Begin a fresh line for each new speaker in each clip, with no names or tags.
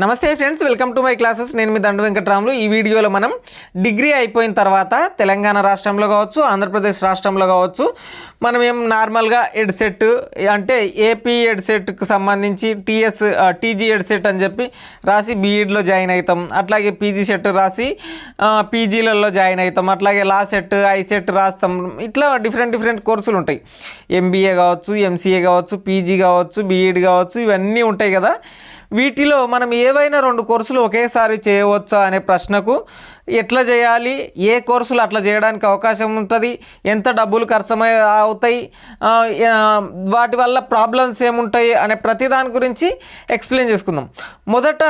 Namaste friends welcome to my classes. నేను మీ దండు వెంకట్రాములు. ఈ వీడియోలో మనం డిగ్రీ అయిపోయిన తర్వాత తెలంగాణ రాష్ట్రంలో కావచ్చు ఆంధ్రప్రదేశ్ రాష్ట్రంలో కావచ్చు మనం ఏం నార్మల్గా ఎడ్సెట్ అంటే ఏపీ ఎడ్సెట్కి సంబంధించి టీఎస్ టీజీ ఎడ్సెట్ అని చెప్పి రాసి బీఈడ్లో జాయిన్ అవుతాం. అట్లాగే పీజీ సెట్ రాసి పీజీలలో జాయిన్ అవుతాం. అట్లాగే లా సెట్ ఐ సెట్ రాస్తాం. ఇట్లా డిఫరెంట్ డిఫరెంట్ కోర్సులు ఉంటాయి. ఎంబీఏ కావచ్చు ఎంసీఏ కావచ్చు పీజీ కావచ్చు బీఈడ్ కావచ్చు ఇవన్నీ ఉంటాయి కదా. వీటిలో మనం ఏవైనా రెండు కోర్సులు ఒకేసారి చేయవచ్చా అనే ప్రశ్నకు ఎట్లా చేయాలి ఏ కోర్సులు అట్లా చేయడానికి అవకాశం ఉంటుంది ఎంత డబ్బులు ఖర్చమై అవుతాయి వాటి వల్ల ప్రాబ్లమ్స్ ఏముంటాయి అనే ప్రతి దాని గురించి ఎక్స్ప్లెయిన్ చేసుకుందాం. మొదట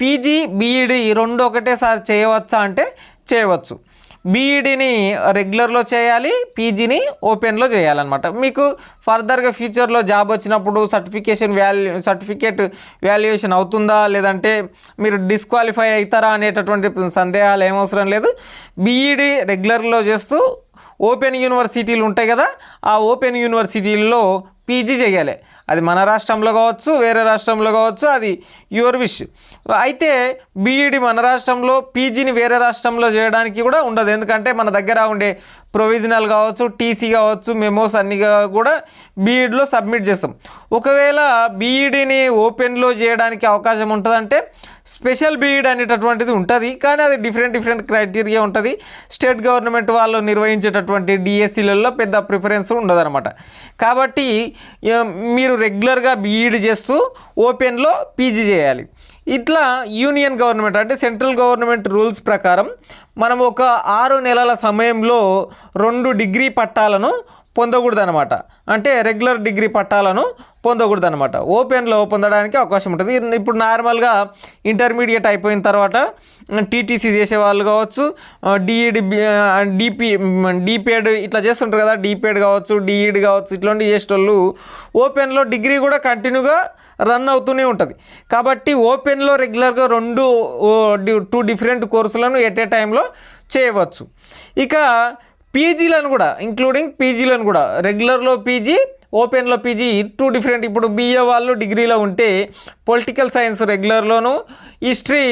పీజీ బీఈడి రెండు ఒకటేసారి చేయవచ్చా అంటే చేయవచ్చు. బీఈడిని రెగ్యులర్లో చేయాలి పీజీని ఓపెన్లో చేయాలన్నమాట. మీకు ఫర్దర్గా ఫ్యూచర్లో జాబ్ వచ్చినప్పుడు సర్టిఫికేషన్ వాల్యూ సర్టిఫికేట్ వాల్యుయేషన్ అవుతుందా? లేదంటే మీరు డిస్క్వాలిఫై అవుతారా అనేటటువంటి సందేహాలు ఏమవసరం లేదు. బీఈడి రెగ్యులర్లో చేస్తూ ఓపెన్ యూనివర్సిటీలు ఉంటాయి కదా ఆ ఓపెన్ యూనివర్సిటీల్లో పీజీ చేయాలి. అది మన రాష్ట్రంలో కావచ్చు వేరే రాష్ట్రంలో కావచ్చు అది యువర్ విష్ అయితే బీఈడి మన రాష్ట్రంలో పీజీని వేరే రాష్ట్రంలో చేయడానికి కూడా ఉండదు. ఎందుకంటే మన దగ్గర ఉండే ప్రొవిజనల్ కావచ్చు టీసీ కావచ్చు మెమోస్ అన్ని కూడా బీఈడిలో సబ్మిట్ చేస్తాం. ఒకవేళ బీఈడిని ఓపెన్లో చేయడానికి అవకాశం ఉంటుందంటే స్పెషల్ బీఈడ్ అనేటటువంటిది ఉంటుంది. కానీ అది డిఫరెంట్ డిఫరెంట్ క్రైటీరియా ఉంటుంది. స్టేట్ గవర్నమెంట్ వాళ్ళు నిర్వహించేటటువంటి డిఎస్సీలలో పెద్ద ప్రిఫరెన్స్ ఉండదన్నమాట. కాబట్టి మీరు రెగ్యులర్గా బీఈడి చేస్తూ ఓపెన్లో పీజీ చేయాలి. ఇట్లా యూనియన్ గవర్నమెంట్ అంటే సెంట్రల్ గవర్నమెంట్ రూల్స్ ప్రకారం మనం ఒక ఆరు నెలల సమయంలో రెండు డిగ్రీ పట్టాలను పొందకూడదు అనమాట అంటే రెగ్యులర్ డిగ్రీ పట్టాలను పొందకూడదు అనమాట ఓపెన్లో పొందడానికి అవకాశం ఉంటుంది. ఇప్పుడు నార్మల్గా ఇంటర్మీడియట్ అయిపోయిన తర్వాత టీటీసీ చేసే వాళ్ళు కావచ్చు డిఈడి డిపి డిపిఎడ్ ఇట్లా చేస్తుంటారు కదా డిపిఎడ్ కావచ్చు డిఈడి కావచ్చు ఇట్లాంటి చేసేటోళ్ళు ఓపెన్లో డిగ్రీ కూడా కంటిన్యూగా రన్ అవుతూనే ఉంటుంది. కాబట్టి ఓపెన్లో రెగ్యులర్గా రెండు టూ డిఫరెంట్ కోర్సులను ఎట్ ఏ టైంలో చేయవచ్చు. ఇక పీజీలను కూడా ఇంక్లూడింగ్ పీజీలను కూడా రెగ్యులర్లో పీజీ ఓపెన్లో పీజీ టూ డిఫరెంట్ ఇప్పుడు బీఏ వాళ్ళు డిగ్రీలో ఉంటే పొలిటికల్ సైన్స్ రెగ్యులర్లోను హిస్టరీ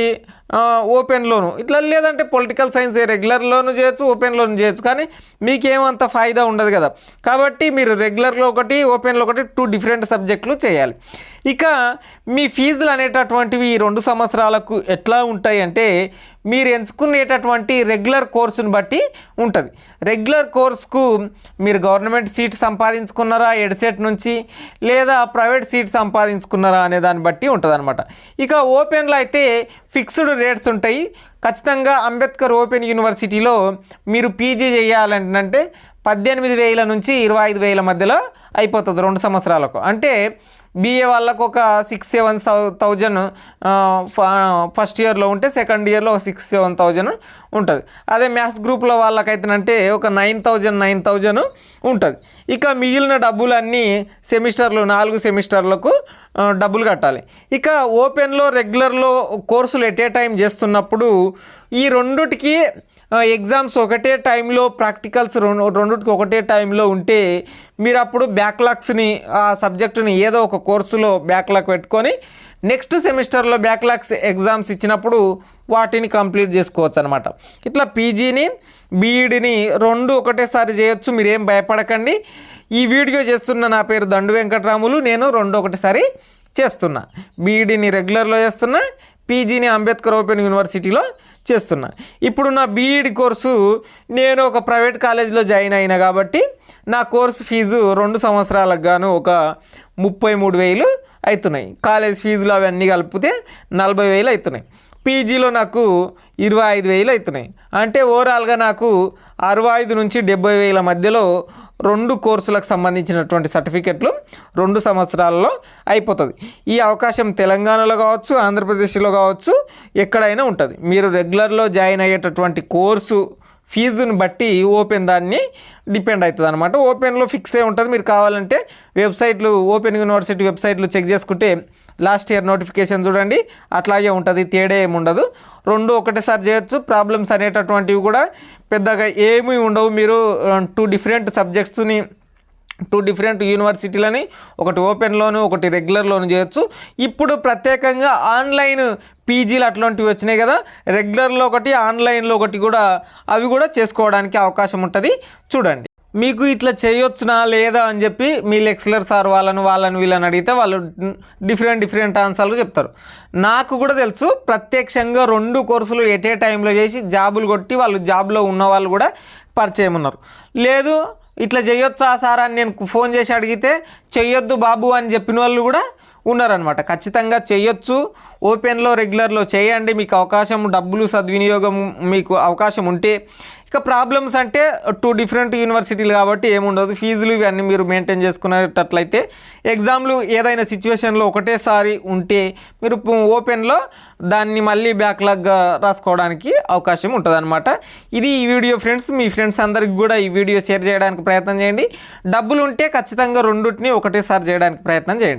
ఓపెన్లోను ఇట్లా లేదంటే పొలిటికల్ సైన్స్ రెగ్యులర్లోను చేయొచ్చు ఓపెన్లోను చేయొచ్చు. కానీ మీకేమంత ఫాయిదా ఉండదు కదా. కాబట్టి మీరు రెగ్యులర్లో ఒకటి ఓపెన్లో ఒకటి టూ డిఫరెంట్ సబ్జెక్టులు చేయాలి. ఇక మీ ఫీజులు అనేటటువంటివి ఈ రెండు సంవత్సరాలకు ఎట్లా ఉంటాయి అంటే మీరు ఎంచుకునేటటువంటి రెగ్యులర్ కోర్సుని బట్టి ఉంటుంది. రెగ్యులర్ కోర్సుకు మీరు గవర్నమెంట్ సీట్ సంపాదించుకున్నారా ఎడ్సెట్ నుంచి లేదా ప్రైవేట్ సీట్ సంపాదించుకున్నారా అనే దాన్ని బట్టి ఉంటుంది ఇక ఓపెన్లో అయితే ఫిక్స్డ్ రేట్స్ ఉంటాయి. ఖచ్చితంగా అంబేద్కర్ ఓపెన్ యూనివర్సిటీలో మీరు పీజీ చేయాలంటే పద్దెనిమిది వేల నుంచి ఇరవై ఐదు వేల మధ్యలో అయిపోతుంది రెండు సంవత్సరాలకు. అంటే బీఏ వాళ్ళకు ఒక సిక్స్ సెవెన్ థౌజండ్ ఫస్ట్ ఇయర్లో ఉంటే సెకండ్ ఇయర్లో ఒక సిక్స్ సెవెన్ థౌజండ్ ఉంటుంది. అదే మ్యాథ్స్ గ్రూప్లో వాళ్ళకైతేనంటే ఒక నైన్ థౌజండ్ నైన్ థౌజండ్ ఉంటుంది. ఇక మిగిలిన డబ్బులన్నీ సెమిస్టర్లు నాలుగు సెమిస్టర్లకు డబ్బులు కట్టాలి. ఇక ఓపెన్లో రెగ్యులర్లో కోర్సులు ఎట్ ఏ టైం చేస్తున్నప్పుడు ఈ రెండుటికి ఎగ్జామ్స్ ఒకటే టైంలో ప్రాక్టికల్స్ రెండు రెండుటికి ఒకటే టైంలో ఉంటే మీరు అప్పుడు బ్యాక్లాగ్స్ని ఆ సబ్జెక్టుని ఏదో ఒక కోర్సులో బ్యాక్లాగ్ పెట్టుకొని నెక్స్ట్ సెమిస్టర్లో బ్యాక్లాగ్స్ ఎగ్జామ్స్ ఇచ్చినప్పుడు వాటిని కంప్లీట్ చేసుకోవచ్చు అనమాట ఇట్లా పీజీని బీఈడిని రెండు ఒకటేసారి చేయొచ్చు మీరేం భయపడకండి. ఈ వీడియో చేస్తున్న నా పేరు దండు వెంకటరాములు నేను రెండు ఒకటిసారి చేస్తున్నా. బీఈడిని రెగ్యులర్లో చేస్తున్నా పీజీని అంబేద్కర్ ఓపెన్ యూనివర్సిటీలో చేస్తున్నా. ఇప్పుడు నా బీఈడి కోర్సు నేను ఒక ప్రైవేట్ కాలేజీలో జాయిన్ అయినా కాబట్టి నా కోర్సు ఫీజు రెండు సంవత్సరాలకు గాను ఒక ముప్పై మూడు వేలు అవుతున్నాయి కాలేజ్ ఫీజులు అవన్నీ కలిపితే నలభై వేలు అవుతున్నాయి పీజీలో నాకు ఇరవై ఐదు వేలు అవుతున్నాయి అంటే ఓవరాల్గా నాకు అరవై ఐదు నుంచి డెబ్బై వేల మధ్యలో రెండు కోర్సులకు సంబంధించినటువంటి సర్టిఫికెట్లు రెండు సంవత్సరాలలో అయిపోతుంది. ఈ అవకాశం తెలంగాణలో కావచ్చు ఆంధ్రప్రదేశ్లో కావచ్చు ఎక్కడైనా ఉంటుంది. మీరు రెగ్యులర్లో జాయిన్ అయ్యేటటువంటి కోర్సు ఫీజుని బట్టి ఓపెన్ దాన్ని డిపెండ్ అవుతుంది అనమాట ఓపెన్లో ఫిక్స్ అయి ఉంటుంది. మీరు కావాలంటే వెబ్సైట్లు ఓపెన్ యూనివర్సిటీ వెబ్సైట్లు చెక్ చేసుకుంటే లాస్ట్ ఇయర్ నోటిఫికేషన్ చూడండి. అట్లాగే ఉంటుంది తేడా ఏమి ఉండదు. రెండు ఒకటేసారి చేయొచ్చు ప్రాబ్లమ్స్ అనేటటువంటివి కూడా పెద్దగా ఏమీ ఉండవు. మీరు టూ డిఫరెంట్ సబ్జెక్ట్స్ని టూ డిఫరెంట్ యూనివర్సిటీలని ఒకటి ఓపెన్లోను ఒకటి రెగ్యులర్లోను చేయొచ్చు. ఇప్పుడు ప్రత్యేకంగా ఆన్లైన్ పీజీలు అట్లాంటివి వచ్చినాయి కదా. రెగ్యులర్లో ఒకటి ఆన్లైన్లో ఒకటి కూడా అవి కూడా చేసుకోవడానికి అవకాశం ఉంటుంది. చూడండి. మీకు ఇట్లా చేయొచ్చునా లేదా అని చెప్పి మీ లెక్చరర్ సార్ వాళ్ళను వాళ్ళని వీళ్ళని అడిగితే వాళ్ళు డిఫరెంట్ డిఫరెంట్ ఆన్సర్లు చెప్తారు. నాకు కూడా తెలుసు ప్రత్యక్షంగా రెండు కోర్సులు ఎటే టైంలో చేసి జాబులు కొట్టి వాళ్ళు జాబ్లో ఉన్న వాళ్ళు కూడా పరిచయం ఉన్నారు. లేదు ఇట్లా చేయొచ్చా సార్ అని నేను ఫోన్ చేసి అడిగితే చెయ్యొద్దు బాబు అని చెప్పిన వాళ్ళు కూడా ఉన్నారనమాట ఖచ్చితంగా చేయొచ్చు. ఓపెన్లో రెగ్యులర్లో చేయండి. మీకు అవకాశం డబ్బులు సద్వినియోగం మీకు అవకాశం ఉంటే. ఇక ప్రాబ్లమ్స్ అంటే టూ డిఫరెంట్ యూనివర్సిటీలు కాబట్టి ఏముండదు. ఫీజులు ఇవన్నీ మీరు మెయింటైన్ చేసుకునేటట్లయితే ఎగ్జామ్లు ఏదైనా సిచ్యువేషన్లో ఒకటేసారి ఉంటే మీరు ఓపెన్లో దాన్ని మళ్ళీ బ్యాక్లాగ్గా రాసుకోవడానికి అవకాశం ఉంటుంది ఇది ఈ వీడియో ఫ్రెండ్స్. మీ ఫ్రెండ్స్ అందరికి కూడా ఈ వీడియో షేర్ చేయడానికి ప్రయత్నం చేయండి. డబ్బులు ఉంటే ఖచ్చితంగా రెండింటిని ఒకటేసారి చేయడానికి ప్రయత్నం చేయండి.